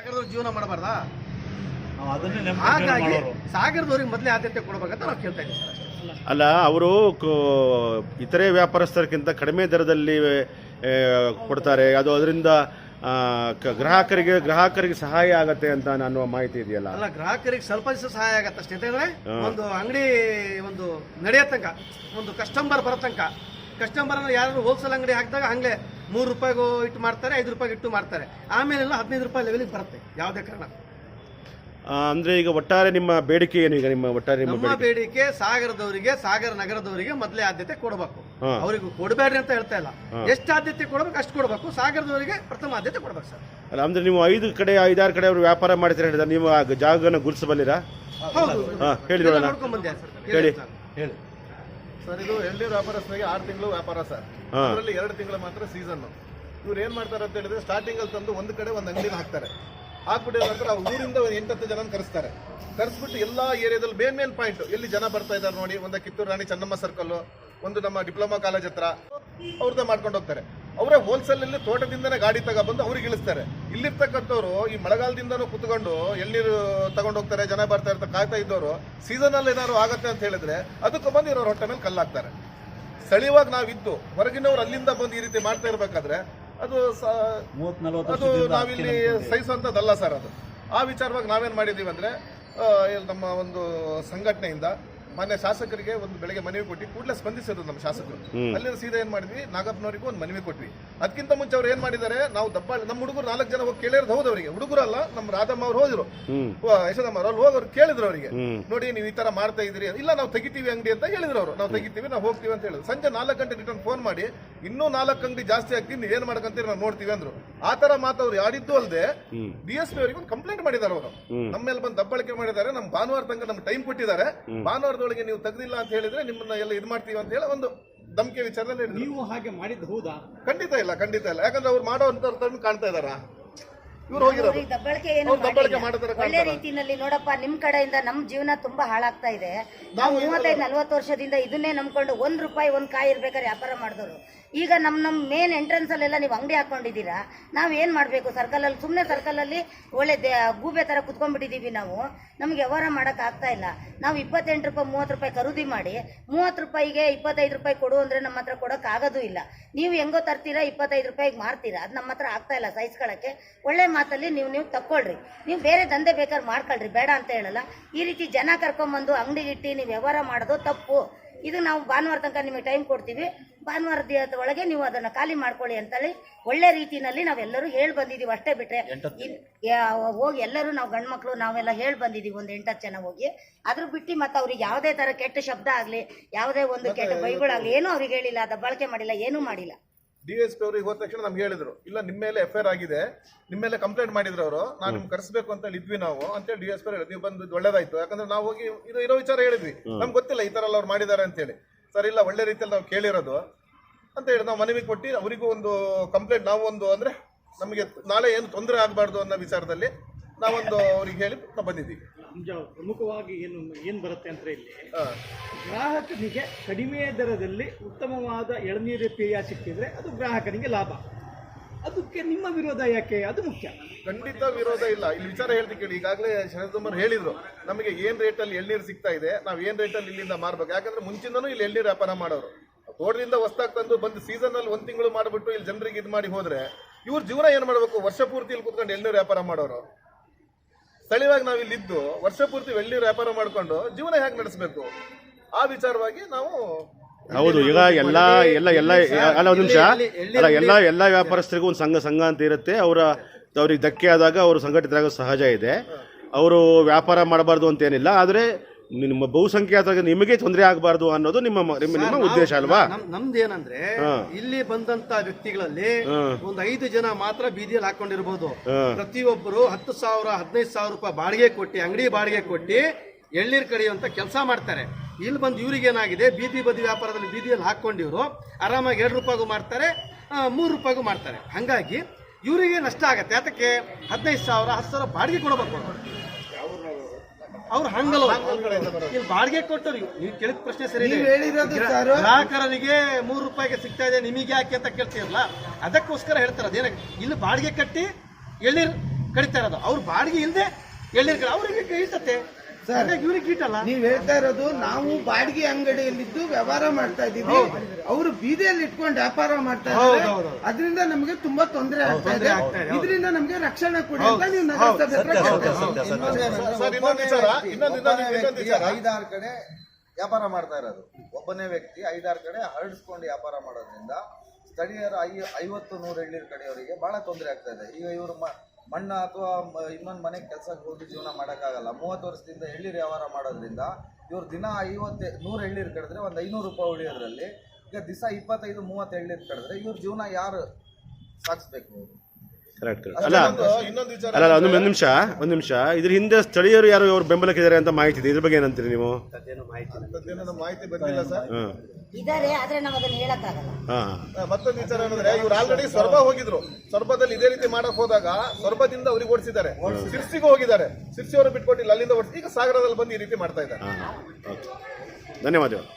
ಸಾಗರದವ್ರು ಜೀವನ ಮಾಡಬಾರ್ದಾ? ಹಾಗಾಗಿ ಸಾಗರದವ್ರಿಗೆ ಮೊದಲೇ ಆದ್ಯತೆ ಕೊಡ್ಬೇಕಂತ ನಾವು ಕೇಳ್ತಾ ಇದ್ದೀವಿ ಸರ್ ಅಷ್ಟೇ. ಅಲ್ಲ ಅವರು ಇತರೆ ವ್ಯಾಪಾರಸ್ಥರಿಗಿಂತ ಕಡಿಮೆ ದರದಲ್ಲಿ ಆ, ಕೊಡ್ತಾರೆ. ಅದು ಅದರಿಂದ ಆ, ಕ- ಗ್ರಾಹಕರಿಗೆ ಗ್ರಾಹಕರಿಗೆ ಸಹಾಯ ಆಗತ್ತೆ ಅಂತ ನಾನು ಮಾಹಿತಿ ಇದೆಯಲ್ಲ? ಅಲ್ಲ ಗ್ರಾಹಕರಿಗೆ ಸ್ವಲ್ಪ ದಿವಸ ಸಹಾಯ ಆಗತ್ತೆ ಅಷ್ಟೇ. ಯಾಕಂದ್ರೆ ಒಂದು ಅಂಗಡಿ ಒಂದು ನಡೆಯೋ ತನಕ ಒಂದು ಕಸ್ಟಮರ್ ಬರೋ ತನಕ ಕಸ್ಟಮರ್ ಯಾರು ಹೋಲ್ಸೇಲ್ ಅಂಗಡಿ ಹಾಕಿದಾಗ ಹಂಗೆ ಮೂರು ರೂಪಾಯಿಗೂ ಇಟ್ಟು ಮಾಡ್ತಾರೆ ಐದು ರೂಪಾಯಿಗೆ ಇಟ್ಟು ಮಾಡ್ತಾರೆ ಆಮೇಲೆಲ್ಲ ಹದಿನೈದು ರೂಪಾಯಿ ಲೆವೆಲಿಗೆ ಬರುತ್ತೆ ಯಾವುದೇ ಕಾರಣ. ಆ, ಅಂದ್ರೆ ಈಗ ಒಟ್ಟಾರೆ ನಿಮ್ಮ ಬೇಡಿಕೆ ಏನು ಈಗ ನಿಮ್ಮ ಒಟ್ಟಾರೆ ನಿಮ್ಮ ನಮ್ಮ ಬೇಡಿಕೆ? ಬೇಡಿಕೆ ಸಾಗರದವರಿಗೆ ಸಾಗರ ನಗರದವರಿಗೆ ಮೊದಲೇ ಆದ್ಯತೆ ಕೊಡಬೇಕು. ಹಾ. ಅವರಿಗೆ ಕೊಡಬೇಡ್ರಿ ಅಂತ ಹೇಳ್ತಾ ಇಲ್ಲ. ಎಷ್ಟು ಆದ್ಯತೆ ಕೊಡಬೇಕು ಅಷ್ಟು ಕೊಡಬೇಕು. ಸಾಗರದವರಿಗೆ ಪ್ರಥಮ ಆದ್ಯತೆ ಕೊಡಬೇಕು ಸರ್. ಅಲ್ಲ ಅಂದ್ರೆ ನೀವು ಐದು ಕಡೆ ಐದಾರು ಕಡೆ ಅವರು ವ್ಯಾಪಾರ ಮಾಡಿದ್ರೆ ಹೇಳಿದ್ರೆ ನೀವು ಆ ಜಾಗನ ಗುರುತಿಸಬಲ್ಲಿರಾ? ಹೌದು. ಹಾ ಹೇಳಿ ನೋಡೋಣ. ನೋಡ್ಕೊಂಡ್ ಬಂದೆ ಸರ್. ಹೇಳಿ. ಹೇಳಿ. ಸರ್ ಇದು ಎಲ್ಡಿ ವ್ಯಾಪಾರಸ್ಥರಿಗೆ ಆರು ತಿಂಗಳು ವ್ಯಾಪಾರ ಸರ್. ಅದರಲ್ಲಿ ಎರಡು ತಿಂಗಳು ಮಾತ್ರ ಸೀಸನ್ ಇವ್ರು ಏನ್ ಮಾಡ್ತಾರೆ ಅಂತ ಹೇಳಿದ್ರೆ ಸ್ಟಾರ್ಟಿಂಗ್ ಅಲ್ಲಿ ತಂದು ಒಂದ್ ಕಡೆ ಒಂದ್ ಅಂಗಡಿನ ಹಾಕ್ತಾರೆ. ಹಾಕ್ಬಿಟ್ಟಿದ ನಂತರ ಊರಿಂದ ಒಂದು ಎಂಟತ್ತು ಜನ ಕರೆಸ್ತಾರೆ. ಕರೆಸ್ಬಿಟ್ಟು ಎಲ್ಲಾ ಏರಿಯಾದಲ್ಲಿ ಮೇನ್ ಮೇನ್ ಪಾಯಿಂಟ್ ಎಲ್ಲಿ ಜನ ಬರ್ತಾ ಇದ್ದಾರೆ ನೋಡಿ ಒಂದು ಕಿತ್ತೂರು ರಾಣಿ ಚೆನ್ನಮ್ಮ ಸರ್ಕಲ್ ಒಂದು ನಮ್ಮ ಡಿಪ್ಲೊಮಾ ಕಾಲೇಜ್ ಹತ್ರ ಅವ್ರದ್ದೇ ಮಾಡ್ಕೊಂಡು ಹೋಗ್ತಾರೆ. ಅವರೇ ಹೋಲ್ಸೇಲ್ ಅಲ್ಲಿ ತೋಟದಿಂದನೇ ಗಾಡಿ ತಗೊಬಂದು ಅವ್ರಿಗೆ ಇಳಿಸ್ತಾರೆ. ಇಲ್ಲಿರ್ತಕ್ಕಂಥವ್ರು ಈ ಮಳೆಗಾಲದಿಂದನೂ ಕುತ್ಕೊಂಡು ಎಳ್ನೀರು ತಗೊಂಡು ಹೋಗ್ತಾರೆ ಜನ ಬರ್ತಾ ಇರ್ತಾರೆ ಕಾಯ್ತಾ ಇದ್ದವರು ಸೀಸನ್ ಅಲ್ಲಿ ಏನಾದ್ರು ಆಗತ್ತೆ ಅಂತ ಹೇಳಿದ್ರೆ ಅದಕ್ಕೆ ಬಂದು ಇರೋರು ಹೊಟ್ಟೆ ಮೇಲೆ ಕಲ್ಲಾಕ್ತಾರೆ. ಸ್ಥಳೀಯವಾಗಿ ನಾವಿದ್ದು ಹೊರಗಿನವ್ರು ಅಲ್ಲಿಂದ ಬಂದು ಈ ರೀತಿ ಮಾಡ್ತಾ ಇರ್ಬೇಕಾದ್ರೆ ಅದು ಅದು ನಾವಿಲ್ಲಿ ಸಹಿಸುವಂಥದ್ದಲ್ಲ ಸರ್ ಅದು. ಆ ವಿಚಾರವಾಗಿ ನಾವೇನ್ ಮಾಡಿದೀವಿ ಅಂದ್ರೆ ನಮ್ಮ ಒಂದು ಸಂಘಟನೆಯಿಂದ ಮಾನ್ಯ ಶಾಸಕರಿಗೆ ಒಂದು ಬೆಳಗ್ಗೆ ಮನವಿ ಕೊಟ್ಟು ಕೂಡಲೇ ಸ್ಪಂದಿಸಿದ್ರು ನಮ್ಮ ಶಾಸಕರು. ಅಲ್ಲಿಂದ ಸೀದಾ ಏನ್ ಮಾಡಿದ್ವಿ? ನಾಗಪ್ಪನವರಿಗೂ ಒಂದು ಮನವಿ ಕೊಟ್ವಿ. ಅದಕ್ಕಿಂತ ಮುಂಚೆ ಅವ್ರು ಏನ್ ಮಾಡಿದ್ದಾರೆ? ನಾವು ದಬ್ಬಾಳಿ ನಮ್ಮ ಹುಡುಗರು ನಾಲ್ಕು ಜನ ಹೋಗಿ ಕೇಳಿರೋದು ಹೌದು ಅವರಿಗೆ. ಹುಡುಗರಲ್ಲ ನಮ್ಮ ರಾಧಮ್ಮ ಅವ್ರು ಹೋದ್ರು. ಯಶೋದಮ್ಮ ಅವ್ರು ಅಲ್ಲಿ ಹೋಗಿ ಅವ್ರು ಕೇಳಿದ್ರು ಅವರಿಗೆ. ನೋಡಿ ನೀವು ಈ ತರ ಮಾಡ್ತಾ ಇದ್ರಿ ಇಲ್ಲ ನಾವು ತೆಗಿತೀವಿ ಅಂಗಡಿ ಅಂತ ಹೇಳಿದ್ರು ಅವರು. ನಾವು ತೆಗಿತೀವಿ ನಾವು ಹೋಗ್ತೀವಿ ಅಂತ ಹೇಳಿದ್ರು. ಸಂಜೆ ನಾಲ್ಕು ಗಂಟೆ ರಿಟರ್ನ್ ಫೋನ್ ಮಾಡಿ ಇನ್ನೂ ನಾಲ್ಕು ಅಂಗಡಿ ಜಾಸ್ತಿ ಆಗ್ತೀನಿ ನೀವು ಏನ್ ಮಾಡ್ಕಂತೀರಿ ನಾವು ನೋಡ್ತೀವಿ ಅಂದ್ರು. ಆ ತರ ಮಾತವ್ರು ಅವ್ರು ಆಡಿದ್ದು ಅಲ್ಲದೆ ಡಿ ಎಸ್ ಪಿ ಅವರಿಗೆ ಒಂದು ಕಂಪ್ಲೇಂಟ್ ಮಾಡಿದ್ದಾರೆ ಅವರು. ನಮ್ಮ ಮೇಲೆ ಬಂದು ದಬ್ಬಳಿಕೆ ಮಾಡಿದ್ದಾರೆ ನಮ್ಮ ಭಾನುವಾರ ತನಕ ನಮ್ಗೆ ಟೈಮ್ ಕೊಟ್ಟಿದ್ದಾರೆ. ಭಾನುವಾರದೊಳಗೆ ನೀವು ತೆಗ್ದಿಲ್ಲ ಅಂತ ಹೇಳಿದ್ರೆ ನಿಮ್ಮನ್ನ ಎಲ್ಲ ಇದು ಮಾಡ್ತೀವಿ ಅಂತ ಹೇಳಿ ಒಂದು ಧಮಕಿ ವಿಚಾರದಲ್ಲಿ ನೀವು ಹಾಗೆ ಮಾಡಿದ್ದು ಹೌದಾ? ಖಂಡಿತ ಇಲ್ಲ ಖಂಡಿತ ಇಲ್ಲ. ಯಾಕಂದ್ರೆ ಅವ್ರು ಮಾಡೋ ಅಂತ ಕಾಣ್ತಾ ಇದಾರ ಇವ್ರು ಹೋಗಿರೋದು. ಅವ್ರಿಗೆ ದಬ್ಬಳಿಕೆ ಏನು ಅವ್ರು ದಬ್ಬಳಿಕೆ ಮಾಡಿಲ್ಲ. ಮಾಡ್ತಾರೆ ಒಳ್ಳೆ. ರೀತಿನಲ್ಲಿ ನೋಡಪ್ಪ ನಿಮ್ ಕಡೆಯಿಂದ ನಮ್ ಜೀವನ ತುಂಬಾ ಹಾಳಾಗ್ತಾ ಇದೆ. ನಾವು ನಾವು ಮೂವತ್ತೈದು ನಲ್ವತ್ತು ವರ್ಷದಿಂದ ಇದನ್ನೇ ನಂಬ್ಕೊಂಡು ಒಂದ್ ರೂಪಾಯಿ ಒಂದ್ ಕಾಯಿ ಇರ್ಬೇಕಾದ್ರೆ ವ್ಯಾಪಾರ ಮಾಡಿದವರು. ಈಗ ನಮ್ಮ ನಮ್ಮ ಮೇನ್ ಎಂಟ್ರೆನ್ಸ್ ಅಲ್ಲೆಲ್ಲ ನೀವು ಅಂಗಡಿ ಹಾಕೊಂಡಿದ್ದೀರಾ? ನಾವು ಏನು ಮಾಡಬೇಕು? ಸರ್ಕಲಲ್ಲಿ ಸರ್ಕಲ್ ಅಲ್ಲಿ ಒಳ್ಳೆ ದೇ- ಗೂಬೆ ಥರ ಕುತ್ಕೊಂಡ್ಬಿಟ್ಟಿದೀವಿ ನಾವು. ನಮ್ಗೆ ವ್ಯವಹಾರ ಮಾಡೋಕ್ಕಾಗ್ತಾ ಇಲ್ಲ. ನಾವು ಇಪ್ಪತ್ತೆಂಟು ರೂಪಾಯಿ, ಮೂವತ್ತು ರೂಪಾಯಿ ಖರೀದಿ ಮಾಡಿ, ಮೂವತ್ತು ರೂಪಾಯಿಗೆ ಇಪ್ಪತ್ತೈದು ರೂಪಾಯಿ ಕೊಡು ಅಂದ್ರೆ ನಮ್ಮ ಹತ್ರ ಕೊಡಕ್ ಆಗೋದು ಇಲ್ಲ. ನೀವು ಹೆಂಗೋ ತರ್ತೀರಾ, ಇಪ್ಪತ್ತೈದು ರೂಪಾಯಿಗೆ ಮಾರ್ತೀರಾ. ಅದು ನಮ್ಮ ಹತ್ರ ಆಗ್ತಾ ಇಲ್ಲ ಸಹಿಸ್ಕೊಳಕ್ಕೆ ಒಳ್ಳೆ ಮಾತಲ್ಲಿ ನೀವು ನೀವು ತಕ್ಕೊಳ್ರಿ. ನೀವು ಬೇರೆ ದಂಧೆ ಬೇಕಾದ್ರೆ ಮಾಡ್ಕೊಳ್ರಿ. ಬೇಡ ಅಂತ ಹೇಳಲ್ಲ. ಈ ರೀತಿ ಜನ ಕರ್ಕೊಂಬಂದು ಅಂಗಡಿಗಿಟ್ಟು ನೀವು ವ್ಯವಹಾರ ಮಾಡೋದು ತಪ್ಪು. ಇದು ನಾವು ಭಾನುವಾರ ತನಕ ನಿಮಗೆ ಟೈಮ್ ಕೊಡ್ತೀವಿ. ಭಾನುವಾರ ದಿವಸದ ಒಳಗೆ ನೀವು ಅದನ್ನ ಖಾಲಿ ಮಾಡ್ಕೊಳ್ಳಿ ಅಂತೇಳಿ ಒಳ್ಳೆ ರೀತಿನಲ್ಲಿ ನಾವೆಲ್ಲರೂ ಹೇಳಿ ಬಂದಿದೀವಿ ಅಷ್ಟೇ ಬಿಟ್ರೆ. ಹೋಗಿ ಎಲ್ಲರೂ ನಾವು ಗಂಡ್ ಮಕ್ಳು ನಾವೆಲ್ಲ ಹೇಳಿ ಬಂದಿದೀವಿ ಒಂದ್ ಎಂಟತ್ತು ಜನ ಹೋಗಿ. ಅದ್ರ ಬಿಟ್ಟು ಮತ್ತೆ ಅವ್ರಿಗೆ ಯಾವುದೇ ತರ ಕೆಟ್ಟ ಶಬ್ದ ಆಗ್ಲಿ ಯಾವುದೇ ಒಂದು ಕೆಟ್ಟ ಬೈಗಳಾಗ್ಲಿ ಏನೂ ಅವ್ರಿಗೆ ಹೇಳಿಲ್ಲ ಅದ ಬಳಕೆ ಮಾಡಿಲ್ಲ ಏನೂ ಮಾಡಿಲ್ಲ. ಡಿ ಎಸ್ ಪಿ ಅವ್ರಿಗೆ ಹೋದ ತಕ್ಷಣ ನಮ್ಗೆ ಹೇಳಿದ್ರು ಇಲ್ಲ ನಿಮ್ಮ ಮೇಲೆ ಎಫ್ ಐಆರ್ ಆಗಿದೆ ನಿಮ್ಮ ಮೇಲೆ ಕಂಪ್ಲೇಂಟ್ ಮಾಡಿದ್ರು ಅವರು ನಾನು ನಿಮ್ಗೆ ಕರೆಸಬೇಕು ಅಂತ ಇದ್ವಿ ನಾವು ಅಂತೇಳಿ ಡಿ ಎಸ್ ಪಿ ಹೇಳಿದ್ರು ನೀವು ಬಂದು ಒಳ್ಳೇದಾಯ್ತು ಯಾಕಂದ್ರೆ ನಾವು ಹೋಗಿ ಇದು ಇರೋ ವಿಚಾರ ಹೇಳಿದ್ವಿ. ನಮ್ಗೆ ಗೊತ್ತಿಲ್ಲ ಈ ತರ ಎಲ್ಲ ಅವ್ರು ಮಾಡಿದ್ದಾರೆ ಅಂತೇಳಿ ಸರ್ ಇಲ್ಲ ಒಳ್ಳೆ ರೀತಿಯಲ್ಲಿ ನಾವು ಕೇಳಿರೋದು ಅಂತ ಹೇಳಿ ನಾವು ಮನವಿ ಕೊಟ್ಟು ಅವರಿಗೂ ಒಂದು ಕಂಪ್ಲೇಂಟ್ ನಾವು ಒಂದು ಅಂದ್ರೆ ನಮಗೆ ನಾಳೆ ಏನು ತೊಂದರೆ ಆಗಬಾರ್ದು ಅನ್ನೋ ವಿಚಾರದಲ್ಲಿ ನಾವೊಂದು ಅವ್ರಿಗೆ ಹೇಳಿ ನಾವು ಬಂದಿದ್ದೀವಿ ಪ್ರಮುಖವಾಗಿ ಏನು ಏನು ಬರುತ್ತೆ ಅಂದರೆ ಇಲ್ಲಿ. ಗ್ರಾಹಕನಿಗೆ ಕಡಿಮೆ ದರದಲ್ಲಿ ಉತ್ತಮವಾದ ಎಳನೀರು ಪೇಯ ಸಿಕ್ಕಿದ್ರೆ ಅದು ಗ್ರಾಹಕನಿಗೆ ಲಾಭ ಅದಕ್ಕೆ ನಿಮ್ಮ ವಿರೋಧ ಯಾಕೆ? ಅದು ಮುಖ್ಯ. ಖಂಡಿತ ವಿರೋಧ ಇಲ್ಲ. ಇಲ್ಲಿ ವಿಚಾರ ಹೇಳ್ತೀನಿ ಕೇಳಿ. ಈಗಾಗಲೇ ಶರತ್ಕುಮಾರ್ ಹೇಳಿದ್ರು, ನಮಗೆ ಏನ್ ರೇಟ್ ಅಲ್ಲಿ ಎಳ್ನೀರು ಸಿಗ್ತಾ ಇದೆ, ನಾವು ಏನ್ ರೇಟ್ ಅಲ್ಲಿ ಇಲ್ಲಿಂದ ಮಾರ್ಬೇಕು? ಯಾಕಂದ್ರೆ ಮುಂಚಿನೂ ಇಲ್ಲಿ ಎಳ್ನೀರು ವ್ಯಾಪಾರ ಮಾಡೋರು. ತೋಟದಿಂದ ಹೊಸ್ತಾಗಿ ತಂದು ಬಂದು ಸೀಸನ್ ಅಲ್ಲಿ ಒಂದ್ ತಿಂಗಳು ಮಾಡಿಬಿಟ್ಟು ಇಲ್ಲಿ ಜನರಿಗೆ ಇದು ಮಾಡಿ ಹೋದ್ರೆ, ಇವ್ರ ಜೀವನ ಏನ್ ಮಾಡ್ಬೇಕು? ವರ್ಷ ಪೂರ್ತಿ ಇಲ್ಲಿ ಕುತ್ಕೊಂಡು ಎಳ್ನೀರು ವ್ಯಾಪಾರ ಮಾಡೋರು. ಸ್ಥಳೀಯವಾಗಿ ನಾವು ಇಲ್ಲಿದ್ದು ವರ್ಷ ಪೂರ್ತಿ ಎಳ್ನೀರು ವ್ಯಾಪಾರ ಮಾಡ್ಕೊಂಡು ಜೀವನ ಹೇಗೆ ನಡೆಸಬೇಕು? ಆ ವಿಚಾರವಾಗಿ ನಾವು ಹೌದು ಈಗ ಎಲ್ಲ ಎಲ್ಲ ಎಲ್ಲ ಅಲ್ಲ ಒಂದು ನಿಮಿಷ. ಅಲ್ಲ ಎಲ್ಲ ಎಲ್ಲ ವ್ಯಾಪಾರಸ್ಥರಿಗೂ ಒಂದು ಸಂಘ ಸಂಘ ಅಂತ ಇರುತ್ತೆ. ಅವರ ಅವ್ರಿಗೆ ಧಕ್ಕೆ ಆದಾಗ ಅವರು ಸಂಘಟಿತರಾಗ ಸಹಜ ಇದೆ. ಅವರು ವ್ಯಾಪಾರ ಮಾಡಬಾರ್ದು ಅಂತೇನಿಲ್ಲ. ಆದರೆ ನಿಮ್ಮ ಬಹುಸಂಖ್ಯಾತ ನಿಮಗೆ ತೊಂದರೆ ಆಗಬಾರ್ದು ಅನ್ನೋದು ನಿಮ್ಮ ನಿಮ್ಮ ನಿಮ್ಮ ಉದ್ದೇಶ ಅಲ್ವಾ? ನಮ್ದೇನಂದ್ರೆ ನಮ್ದು ಏನಂದ್ರೆ ಇಲ್ಲಿ ಬಂದಂತ ವ್ಯಕ್ತಿಗಳಲ್ಲಿ. ಒಂದು ಐದು ಜನ ಮಾತ್ರ ಬೀದಿಯಲ್ಲಿ ಹಾಕೊಂಡಿರ್ಬೋದು. ಪ್ರತಿಯೊಬ್ಬರು ಹತ್ತು ಸಾವಿರ ಹದಿನೈದು ಸಾವಿರ ರೂಪಾಯಿ ಬಾಡಿಗೆ ಕೊಟ್ಟು ಅಂಗಡಿ ಬಾಡಿಗೆ ಕೊಟ್ಟು ಎಳ್ನೀರು ಕಡಿಯುವಂಥ ಕೆಲಸ ಮಾಡ್ತಾರೆ. ಇಲ್ಲಿ ಬಂದು ಇವರಿಗೇನಾಗಿದೆ ಏನಾಗಿದೆ? ಬೀದಿ ಬದಿ ವ್ಯಾಪಾರದಲ್ಲಿ ಬೀದಿಯಲ್ಲಿ ಹಾಕೊಂಡಿವ್ರು ಆರಾಮಾಗಿ ಎರಡು ರೂಪಾಯಿಗೂ ಮಾಡ್ತಾರೆ ಮೂರು ರೂಪಾಯಿಗೂ ಮಾಡ್ತಾರೆ ಹಾಗಾಗಿ ಇವರಿಗೆ ನಷ್ಟ ಆಗತ್ತೆ. ಅದಕ್ಕೆ ಹದಿನೈದು ಸಾವಿರ ಹತ್ತು ಸಾವಿರ ಬಾಡಿಗೆ ಕೊಡಬೇಕು ಅವ್ರು. ಹಂಗಲ್ಲ ಇಲ್ಲಿ ಬಾಡಿಗೆ ಕೊಟ್ಟರು ನೀವು ಕೇಳಿದ ಪ್ರಶ್ನೆ ಸರಿ ಗ್ರಾಹಕರಿಗೆ ಮೂರು ರೂಪಾಯಿಗೆ ಸಿಗ್ತಾ ಇದೆ ನಿಮಗೆ ಯಾಕೆ ಅಂತ ಕೇಳ್ತೀರಲ್ಲ? ಅದಕ್ಕೋಸ್ಕರ ಹೇಳ್ತಾರೆ ಅದೇನ ಇಲ್ಲಿ ಬಾಡಿಗೆ ಕಟ್ಟಿ ಎಳ್ನೀರು ಕಡಿತಾ ಇರೋದು. ಅವ್ರು ಬಾಡಿಗೆ ಇಲ್ಲದೆ ಎಳ್ನೀರು ಅವರಿಗೆ ಗೀಟತ್ತೆ ಗೀಟಲ್ಲ ನೀವ್ ಹೇಳ್ತಾ ಇರೋದು ನಾವು ಬಾಡಿಗೆ ಅಂಗಡಿಯಲ್ಲಿದ್ದು ವ್ಯವಹಾರ ಮಾಡ್ತಾ ಇದೀವಿ ಅವರು ಬೀದಿಯಲ್ಲಿ ಇಟ್ಕೊಂಡು ವ್ಯಾಪಾರ ಮಾಡ್ತಾ ಇದ್ದಾರೆ. ಅದರಿಂದ ನಮಗೆ ತುಂಬಾ ತೊಂದರೆ ಆಗ್ತಾ ಇದೆ. ಇದರಿಂದ ನಮಗೆ ರಕ್ಷಣೆ ಕೊಡಿ ಅಂತ ನೀವು ನಗರಸಭೆ ಸರ್ ಐದಾರು ಕಡೆ ವ್ಯಾಪಾರ ಮಾಡ್ತಾ ಇರೋದು. ಒಬ್ಬನೇ ವ್ಯಕ್ತಿ ಐದಾರು ಕಡೆ ಹರಡಿಸ್ಕೊಂಡು ವ್ಯಾಪಾರ ಮಾಡೋದ್ರಿಂದ ಸ್ಥಳೀಯರ ಐ ಐವತ್ತು ನೂರು ಹಳ್ಳಿ ಕಡೆಯವರಿಗೆ ಬಹಳ ತೊಂದರೆ ಆಗ್ತಾ ಇದೆ. ಈಗ ಇವರು ಮಣ್ಣ ಅಥವಾ ಇನ್ನೊಂದು ಮನೆಗೆ ಕೆಲಸಕ್ಕೆ ಹೋಗಿ ಜೀವನ ಮಾಡೋಕ್ಕಾಗಲ್ಲ. ಮೂವತ್ತು ವರ್ಷದಿಂದ ಎಳ್ಳೀರು ವ್ಯವಹಾರ ಮಾಡೋದ್ರಿಂದ ಇವ್ರು ದಿನ ಐವತ್ತು ನೂರು ಎಳ್ಳೀರು ಕಡಿದ್ರೆ ಒಂದು ಐನೂರು ರೂಪಾಯಿ ಉಳಿಯೋದ್ರಲ್ಲಿ ಈಗ ದಿವಸ ಇಪ್ಪತ್ತೈದು, ಮೂವತ್ತು ಎಳ್ಳೀರು ಕಡಿದ್ರೆ ಇವ್ರ ಜೀವನ ಯಾರು ಸಾಗಿಸ್ಬೇಕು ಕರೆಕ್ಟ್ ಅಲ್ಲ ಇನ್ನೊಂದು ಇನ್ನೊಂದು ವಿಚಾರ ಅಲ್ಲ ಅಲ್ಲ, ಒಂದು ಒಂದು ನಿಮಿಷ ಒಂದು ನಿಮಿಷ. ಇದ್ರ ಹಿಂದೆ ಸ್ಥಳೀಯರು ಯಾರು ಅವ್ರು ಬೆಂಬಲಕ್ಕಿದ್ದಾರೆ ಅಂತ ಮಾಹಿತಿ ಇದೆ. ಇದ್ರ ಬಗ್ಗೆ ಏನಂತೀರಿ ನೀವು? ಮಾಹಿತಿ ಬಂದಿಲ್ಲ ಸರ್. ಆದ್ರೆ ನಾವು ಅದನ್ನ ಹೇಳಕ್ಕಾಗಲ್ಲ. ಮತ್ತೊಂದು ವಿಚಾರ ಏನಂದ್ರೆ ಇವ್ರು ಆಲ್ರೆಡಿ ಸ್ವರ್ಭ ಹೋಗಿದ್ರು. ಸ್ವರ್ಭದಲ್ಲಿ ಇದೇ ರೀತಿ ಮಾಡಕ್ ಹೋದಾಗ ಸ್ವರ್ಭದಿಂದ ಅವ್ರಿಗೆ ಓಡಿಸಿದ್ದಾರೆ. ಸಿರ್ಸಿಗೂ ಹೋಗಿದ್ದಾರೆ. ಸಿರ್ಸಿ ಅವರು ಬಿಟ್ಕೊಟ್ಟಿಲ್ಲ ಅಲ್ಲಿಂದ ಓಡಿಸಿ ಈಗ ಸಾಗರದಲ್ಲಿ ಬಂದು ಈ ರೀತಿ ಮಾಡ್ತಾ ಇದ್ದಾರೆ. ಧನ್ಯವಾದಗಳು.